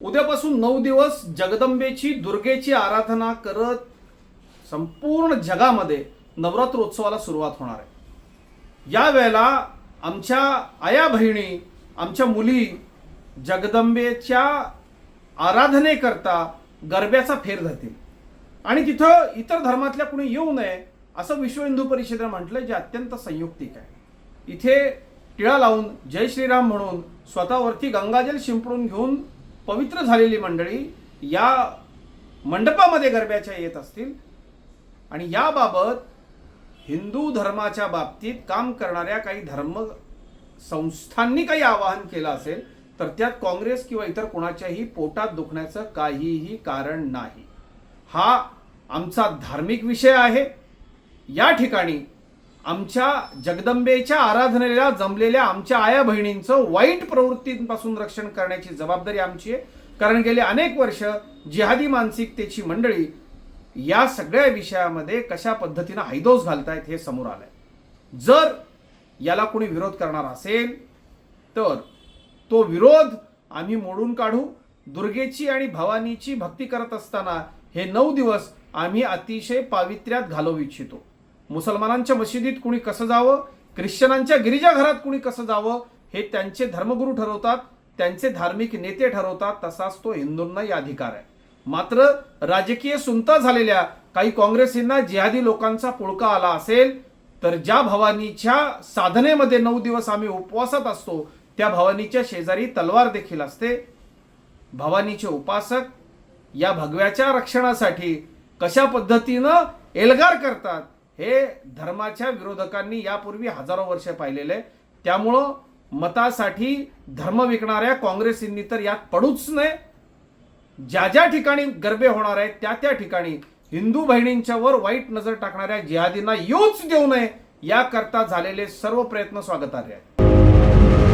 उद्यापासून नऊ दिवस जगदंबेची दुर्गेची आराधना करत संपूर्ण जगामध्ये नवरात्रोत्सवाला सुरुवात होणार आहे. या वेळेला आमच्या आया बहिणी आमच्या मुली जगदंबेच्या आराधनेकरता गरब्याचा फेर धरतील. आणि तिथं इतर धर्मातल्या कुणी येऊ नये असं विश्व हिंदू परिषदेनं म्हटलं जे अत्यंत संयुक्तिक आहे. इथे टिळा लावून जय श्रीराम म्हणून स्वतःवरती गंगाजल शिंपडून घेऊन पवित्र झालेली मंडळी या मंडपामध्ये गरब्याच्या येत असतील आणि याबाबत हिंदू धर्माच्या बाबतीत काम करणाऱ्या काही धर्म संस्थांनी काही आवाहन केलं असेल तर त्यात काँग्रेस किंवा इतर कोणाच्याही पोटात दुखण्याचं काहीही कारण नाही. हा आमचा धार्मिक विषय आहे. या ठिकाणी आमच्या जगदंबेच्या आराधनेला जमलेल्या आमच्या आया बहिणींचं वाईट प्रवृत्तींपासून रक्षण करण्याची जबाबदारी आमची आहे. कारण गेले अनेक वर्ष जिहादी मानसिकतेची मंडळी या सगळ्या विषयामध्ये कशा पद्धतीनं हैदोस घालतायत हे समोर आलंय. जर याला कोणी विरोध करणार असेल तर तो विरोध आम्ही मोडून काढू. दुर्गेची आणि भवानीची भक्ती करत असताना हे नऊ दिवस आम्ही अतिशय पावित्र्यात घालवू इच्छितो. मुसलमानांच्या मशिदीत कुणी कसं जावं? ख्रिश्चनांच्या गिरिजाघरात कुणी कसं जावं? हे त्यांचे धर्मगुरू ठरवतात त्यांचे धार्मिक नेते ठरवतात तसाच तो हिंदूंनाही अधिकार आहे. मात्र राजकीय सुनता झालेल्या काही काँग्रेसींना जिहादी लोकांचा पुळका आला असेल तर ज्या भवानीच्या साधनेमध्ये नऊ दिवस आम्ही उपवासात असतो त्या भवानीच्या शेजारी तलवार देखील असते. भवानीचे उपासक या भगव्याच्या रक्षणासाठी कशा पद्धतीनं एल्गार करतात? हे धर्माच्या विरोधकांनी यापूर्वी हजारो वर्ष पाहिलेले आहे. त्यामुळं मतासाठी धर्म विकणाऱ्या काँग्रेसींनी तर यात पडूच नये ज्या ज्या ठिकाणी गरबे होणार आहेत त्या त्या ठिकाणी हिंदू बहिणींच्यावर वाईट नजर टाकणाऱ्या जिहादींना येऊच देऊ नये याकरता झालेले सर्व प्रयत्न स्वागतार्ह आहेत